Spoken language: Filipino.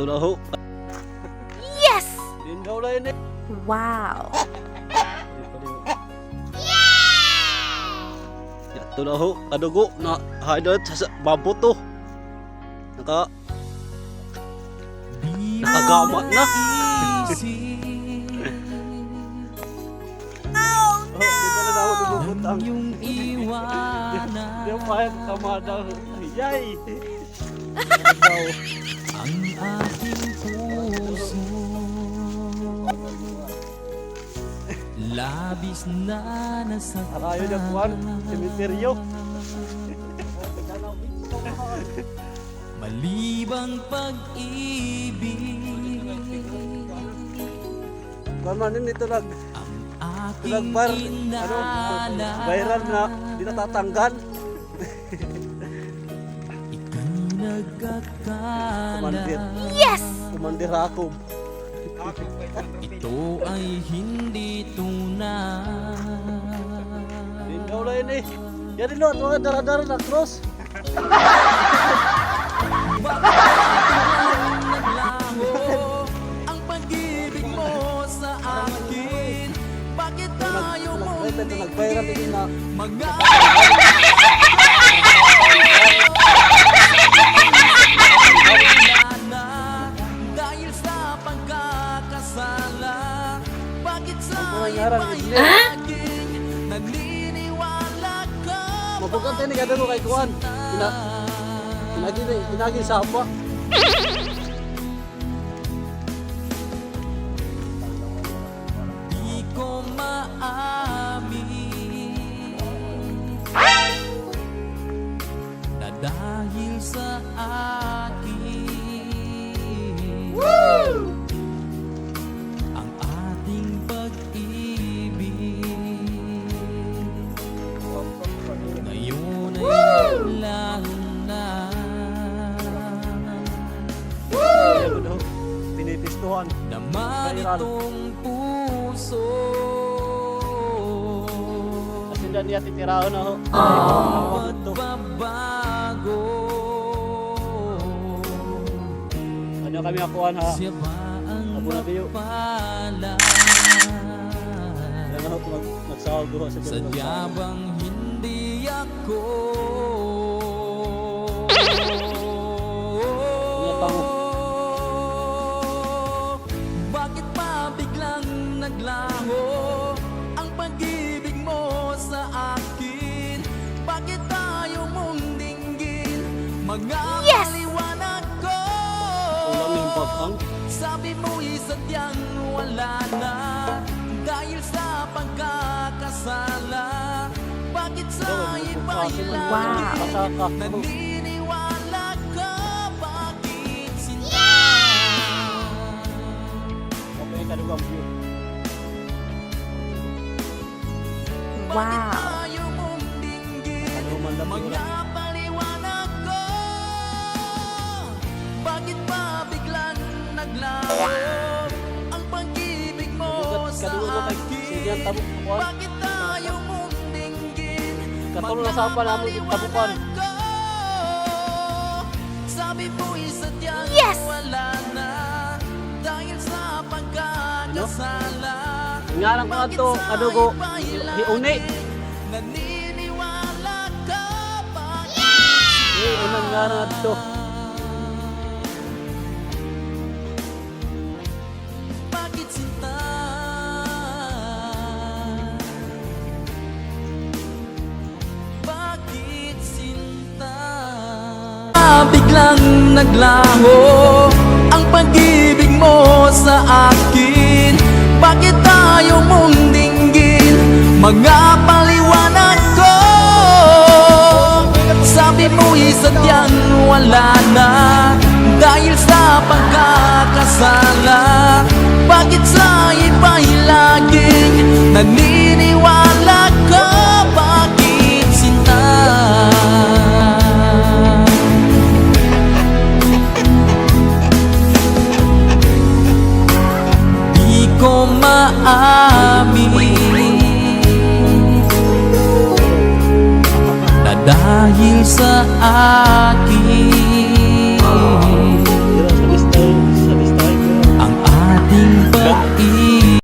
Ito na ho. Yes! Lingaw na yun eh. Wow! Ito na ho. Kadugo na haidot sa sa- babo to. Naka nakagama na. Dumubutang? Yung iwanan ba kaya kamada? Yay! Ang aking puso Labis na nasaktan Arayo na kuwan. Cemeteryo. Malibang pag-ibig Kaman yun ito nag Ang nagbar ano viral na di natatanggal. Ika'y nagkakala Kumandir. Yes! Kumandir ako. Ito ay hindi tunay Lingaw na eh. Yan ilo at mga daradara na cross. Ka Mabukan tayo ni Gadano kay Kuan. Ina, inagi, inagi sa apa. Sa akin. Ang ating pag-ibig. Ngayon ay wala na Yan ano, pinipistuhan. Naman itong puso. Kasi dyan niya titirahan na ho. Bawat Ano kami akuan ha. Na kayo. Yan ho, mag, sa Sadya bang hindi ako. Bakit pa biglang naglaho Ang pag-ibig mo sa akin Bakit tayo mong dinggin Mga Yes! Pag-ang. Sabi mo'y sadyang wala na Dahil sa pagkakasala Bakit sa iba'y Wow. lagi Pasaka. Naniniwala ka Bakit sinta Okay, kadugang view. Wow! Tayo mong dinggin Kaduman naglaho Ang pag-ibig mo sa mo akin. Bakit tayo mong dinggin Katulong na sa apa namin yung tabukan. ko Sabi mo'y sadyang Yes! wala na Dahil sa pagkakasala Nga lang ko ato, kadugo. Hiuni. Naniniwala ka ba? Eh, unang nga na ito. Naglaho ang pag-ibig mo sa akin. Bakit tayo mong mga paliwanag ko. Sabi mo'y sadyang wala na. Dahil sa pagkakasala Bakit sa iba'y laging naniniwala amin. Na dahil sa akin